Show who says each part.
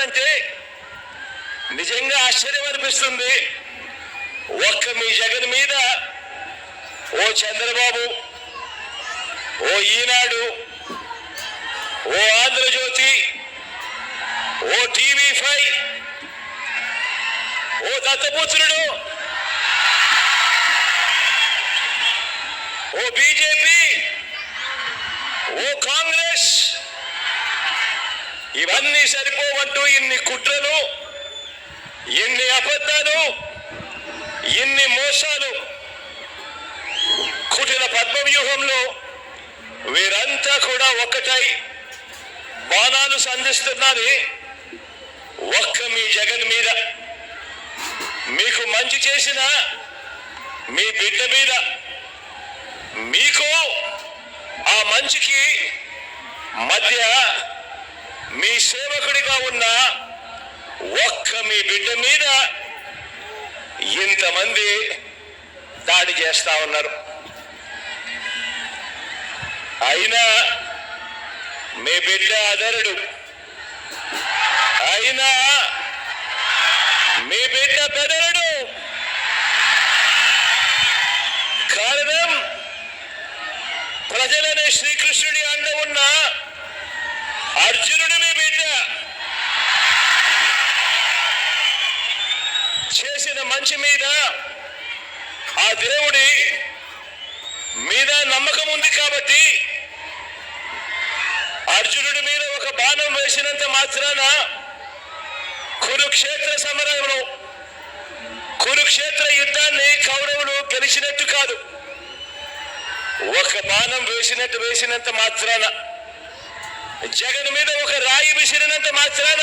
Speaker 1: చూస్తానంటే నిజంగా ఆశ్చర్యం అనిపిస్తుంది. ఒక్క మీ జగన్ మీద ఓ చంద్రబాబు ఓ ఈనాడు ఓ ఆంధ్రజ్యోతి ఓ టీవీ ఫైవ్ ఓ దత్తపుత్రుడు ఓ బీజేపీ ఓ కాంగ్రెస్ ఇవన్నీ సరిపోవంటూ ఇన్ని కుట్రలు ఇన్ని అబద్ధాలు ఇన్ని మోసాలు కుటిల పద్మవ్యూహంలో వీరంతా కూడా ఒక్కటై బాణాలు సంధిస్తున్నారు ఒక్క మీ జగన్ మీద. మీకు మంచి చేసిన మీ బిడ్డ మీద. మీకు ఆ మంచికి మధ్య మీ సేవకుడిగా ఉన్న ఒక్క మీ బిడ్డ మీద ఇంతమంది దాడి చేస్తా ఉన్నారు. అయినా మీ బిడ్డ అదరుడు అయినా మీ బిడ్డ పెదరుడు కారణం ప్రజలనే శ్రీకృష్ణుడి అండ ఉన్న అర్జునుడి మీ బిడ్డ చేసిన మంచి మీద ఆ దేవుడి మీద నమ్మకం ఉంది కాబట్టి అర్జునుడి మీద ఒక బాణం వేసినంత మాత్రాన కురుక్షేత్ర సమరంలో కురుక్షేత్ర యుద్ధాన్ని కౌరవులు గెలిచినట్టు కాదు. ఒక బాణం వేసినట్టు వేసినంత మాత్రాన జగన్ మీద ఒక రాయి విసిరినంత మాత్రాన